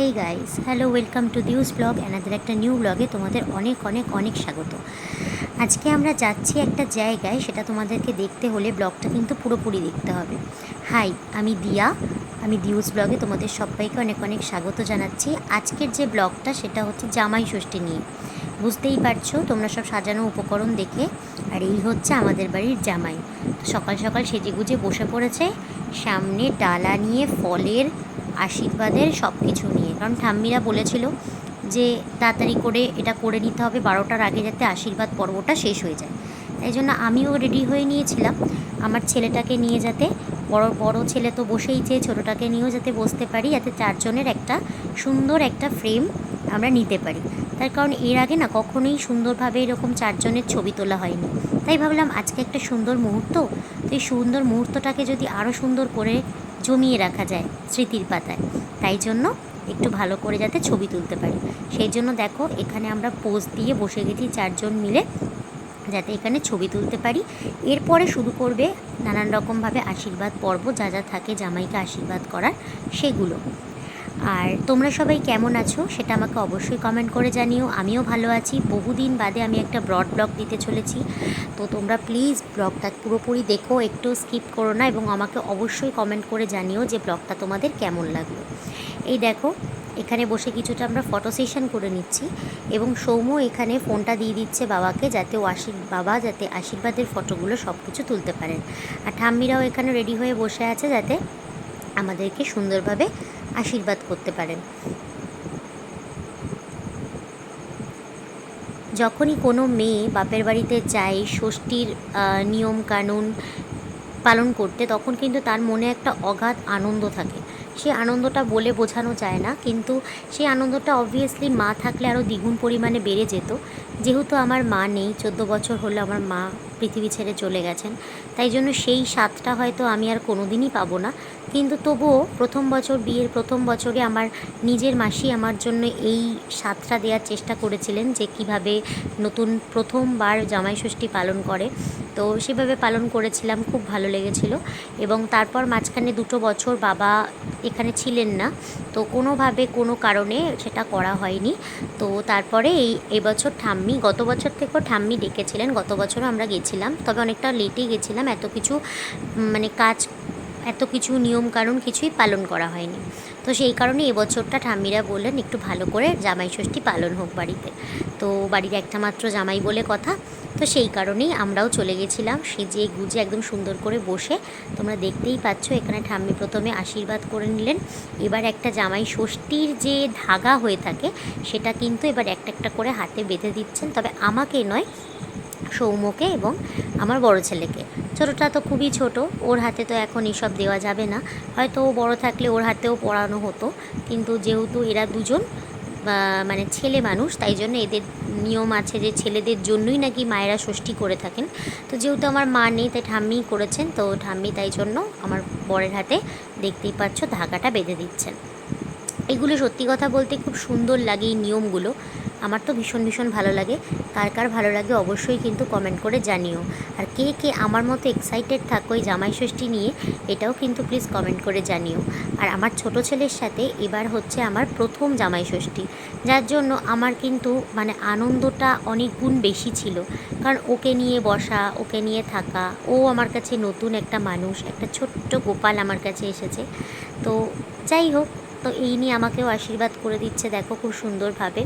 Hey guys hello welcome to দিউস blog another একটা new ব্লগে তোমাদের অনেক অনেক অনেক স্বাগত। আজকে আমরা যাচ্ছি একটা জায়গায়, সেটা তোমাদেরকে দেখতে হলে ব্লগটা কিন্তু পুরোপুরি দেখতে হবে। হাই আমি দিয়া। আমি দিউস ব্লগে তোমাদের সবাইকে অনেক অনেক স্বাগত জানাচ্ছি। আজকের যে ব্লগটা, সেটা হচ্ছে জামাই ষষ্ঠী নিয়ে। বুঝতেই পারছ, তোমরা সব সাজানো উপকরণ দেখে, আর এই হচ্ছে আমাদের বাড়ির জামাই। সকাল সকাল সেজে গুজে বসে পড়েছে, সামনে ডালা নিয়ে ফলের আশীর্বাদের সব কিছু নিয়ে। কারণ ঠাম্মিরা বলেছিল যে তাড়াতাড়ি করে এটা করে নিতে হবে, বারোটার আগে যাতে আশীর্বাদ পর্বটা শেষ হয়ে যায়। তাই জন্য আমিও রেডি হয়ে নিয়েছিলাম আমার ছেলেটাকে নিয়ে যাতে, বড় বড় ছেলে তো বসেই চেয়ে ছোটোটাকে নিয়েও যাতে বসতে পারি, যাতে চারজনের একটা সুন্দর একটা ফ্রেম আমরা নিতে পারি। তার কারণ এর আগে না কখনোই সুন্দরভাবে এরকম চারজনের ছবি তোলা হয়নি। তাই ভাবলাম আজকে একটা সুন্দর মুহূর্ত, তো এই সুন্দর মুহূর্তটাকে যদি আরও সুন্দর করে জমিয়ে রাখা যায় স্মৃতির পাতায়। তাই জন্য একটু ভালো করে যাতে ছবি তুলতে পারি। সেই জন্য দেখো, এখানে আমরা পোজ দিয়ে বসে গেছি চারজন মিলে, যাতে এখানে ছবি তুলতে পারি। এরপরে শুরু করবে নানান রকমভাবে আশীর্বাদ পর্ব, যা যা থাকে জামাইকে আশীর্বাদ করার, সেগুলো। আর তোমরা সবাই কেমন আছো সেটা আমাকে অবশ্যই কমেন্ট করে জানিও। আমিও ভালো আছি। বহুদিন বাদে আমি একটা ব্রড ব্লগ দিতে চলেছি। তো তোমরা প্লিজ ব্লগটা পুরোপুরি দেখো, একটু স্কিপ করো না এবং আমাকে অবশ্যই কমেন্ট করে জানিও যে ব্লগটা তোমাদের কেমন লাগল। এই দেখো, এখানে বসে কিছুটা আমরা ফটো সেশন করে নিচ্ছি এবং সৌম্য এখানে ফোনটা দিয়ে দিচ্ছে বাবাকে যাতে ও আশীর, বাবা যাতে আশীর্বাদের ফটোগুলো সব কিছু তুলতে পারেন। আর ঠাম্মিরাও এখানে রেডি হয়ে বসে আছে যাতে আমাদেরকে সুন্দরভাবে আশীর্বাদ করতে পারেন। যখনই কোনো মেয়ে বাপের বাড়িতে যায়, ষষ্ঠীর নিয়ম কানুন পালন করতে, তখন কিন্তু তার মনে একটা অগাধ আনন্দ থাকে। সেই আনন্দটা বলে বোঝানো যায় না, কিন্তু সেই আনন্দটা অবভিয়াসলি মা থাকলে আরও দ্বিগুণ পরিমাণে বেড়ে যেত। যেহেতু আমার মা নেই, চোদ্দ বছর হলো আমার মা পৃথিবী ছেড়ে চলে গেছেন, তাই জন্য সেই স্বাদটা হয়তো আমি আর কোনো দিনই পাবো না। কিন্তু তবুও প্রথম বছর বিয়ের প্রথম বছরে আমার নিজের মাসি আমার জন্য এই স্বাদটা দেওয়ার চেষ্টা করেছিলেন যে কীভাবে নতুন প্রথমবার জামাই ষষ্ঠী পালন করে। তো সেভাবে পালন করেছিলাম, খুব ভালো লেগেছিল। এবং তারপর মাঝখানে দুটো বছর বাবা এখানে ছিলেন না, তো কোনোভাবে কোনো কারণে সেটা করা হয়নি। তো তারপরে এই এবছর ঠাম্মি, গত বছর থেকেও ঠাম্মি ডেকেছিলেন, গত বছরও আমরা গেছিলাম। তবে অনেকটা লেটেই গেছিলাম, এত কিছু মানে কাজ, এত কিছু নিয়ম কানুন কিছুই পালন করা হয়নি। তো সেই কারণে এবছরটা ঠাম্মিরা বললেন, একটু ভালো করে জামাই ষষ্ঠী পালন হোক বাড়িতে। তো বাড়ির একটা মাত্র জামাই বলে কথা। তো সেই কারণেই আমরাও চলে গেছিলাম। সেজে গুজে একদম সুন্দর করে বসে তোমরা দেখতেই পাচ্ছ, এখানে ঠাম্মি প্রথমে আশীর্বাদ করে নিলেন। এবার একটা জামাই ষষ্ঠীর যে ধাগা হয়ে থাকে, সেটা কিন্তু এবার একটা একটা করে হাতে বেঁধে দিচ্ছেন। তবে আমাকে নয়, সৌম্যকে এবং আমার বড় ছেলেকে। ছোটোটা তো খুবই ছোট, ওর হাতে তো এখন এসব দেওয়া যাবে না। হয়তো ও বড় থাকলে ওর হাতেও পড়ানো হতো, কিন্তু যেহেতু এরা দুজন মানে ছেলে মানুষ, তাই জন্য এদের নিয়ম আছে যে ছেলেদের জন্যই নাকি মায়েরা ষষ্ঠী করে থাকেন। তো যেহেতু আমার মা নেই, তাই ঠাম্মি করেছেন, তো ঠাম্মি তাই জন্য আমার বরের হাতে দেখতেই পাচ্ছ ধাকাটা বেঁধে দিচ্ছেন। এগুলো সত্যি কথা বলতে খুব সুন্দর লাগে এই নিয়মগুলো। আমার তো ভীষণ ভীষণ ভালো লাগে। কার কার ভালো লাগে অবশ্যই কিন্তু কমেন্ট করে জানিও। আর কে কে আমার মতো এক্সাইটেড থাকো এই জামাই ষষ্ঠী নিয়ে, এটাও কিন্তু প্লিজ কমেন্ট করে জানিও। আর আমার ছোট ছেলের সাথে এবার হচ্ছে আমার প্রথম জামাই ষষ্ঠী। যার জন্য আমার কিন্তু মানে আনন্দটা অনেক গুণ বেশি ছিল। কারণ ওকে নিয়ে বসা, ওকে নিয়ে থাকা, ও আমার কাছে নতুন একটা মানুষ, একটা ছোট্ট গোপাল আমার কাছে এসেছে। তো যাই হোক, তো এই নিয়ে আমাকেও আশীর্বাদ করে দিচ্ছে, দেখো খুব সুন্দরভাবে।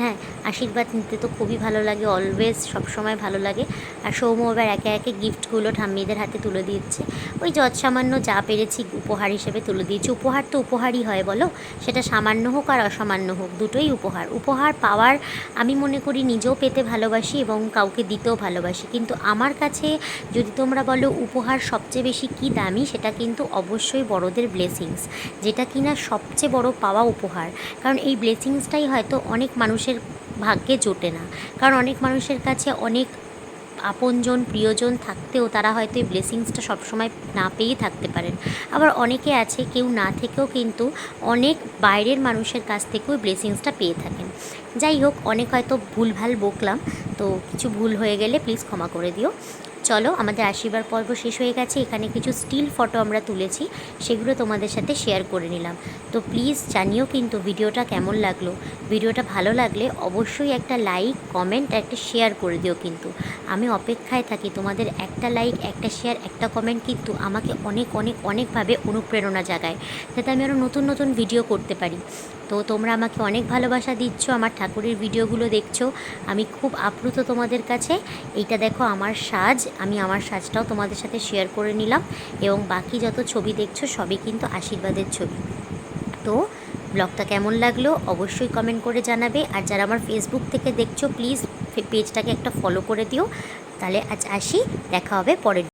হ্যাঁ আশীর্বাদ নিতে তো খুবই ভালো লাগে অলওয়েজ সবসময় ভালো লাগে। আর সৌম্য এবার একে একে গিফটগুলো ঠাম্মিদের হাতে তুলে দিচ্ছে। ওই যৎ সামান্য যা পেরেছি উপহার হিসেবে তুলে দিয়েছি। উপহার তো উপহারই হয় বলো, সেটা সামান্য হোক আর অসামান্য হোক, দুটোই উপহার। উপহার পাওয়ার আমি মনে করি নিজেও পেতে ভালোবাসি এবং কাউকে দিতেও ভালোবাসি। কিন্তু আমার কাছে যদি তোমরা বলো উপহার সবচেয়ে বেশি কী দামি, সেটা কিন্তু অবশ্যই বড়দের ব্লেসিংস যেটা কিনা সবচেয়ে বড় পাওয়া উপহার। কারণ এই ব্লেসিংসটাই হয়তো অনেক মানুষ মানুষের ভাগ্যে জোটে না। কারণ অনেক মানুষের কাছে অনেক আপনজন, প্রিয়জন থাকতেও তারা হয়তো এই ব্লেসিংসটা সবসময় না পেয়েই থাকতে পারেন। আবার অনেকে আছে, কেউ না থেকেও কিন্তু অনেক বাইরের মানুষের কাছ থেকেও ব্লেসিংসটা পেয়ে থাকেন। যাই হোক, অনেক হয়তো ভুলভাল বকলাম, তো কিছু ভুল হয়ে গেলে প্লিজ ক্ষমা করে দিও। চলো, আমাদের আশীর্বাদ পর্ব শেষ হয়ে গেছে। এখানে কিছু স্টিল ফটো আমরা তুলেছি, সেগুলো তোমাদের সাথে শেয়ার করে নিলাম। তো প্লিজ জানিও কিন্তু ভিডিওটা কেমন লাগল। ভিডিওটা ভালো লাগলে অবশ্যই একটা লাইক কমেন্ট একটা শেয়ার করে দিও কিন্তু। আমি অপেক্ষায় থাকি, তোমাদের একটা লাইক একটা শেয়ার একটা কমেন্ট কিন্তু আমাকে অনেক অনেক, অনেকভাবে অনুপ্রেরণা জাগায়, যাতে আমি আরও নতুন নতুন ভিডিও করতে পারি। তো তোমরা আমাকে অনেক ভালোবাসা দিচ্ছ, আমার ঠাকুরের ভিডিওগুলো দেখছ। আমি খুব আপ্লুত তোমাদের কাছে। এইটা দেখো আমার সাজ, আমি আমার সাজটাও তোমাদের সাথে শেয়ার করে নিলাম এবং বাকি যত ছবি দেখছ সবই কিন্তু আশীর্বাদের ছবি। তো ব্লগটা কেমন লাগল অবশ্যই কমেন্ট করে জানাবে। আর যারা আমার ফেসবুক থেকে দেখছ প্লিজ পেজটাকে একটা ফলো করে দিও। তাহলে আজ আসি, দেখা হবে পরের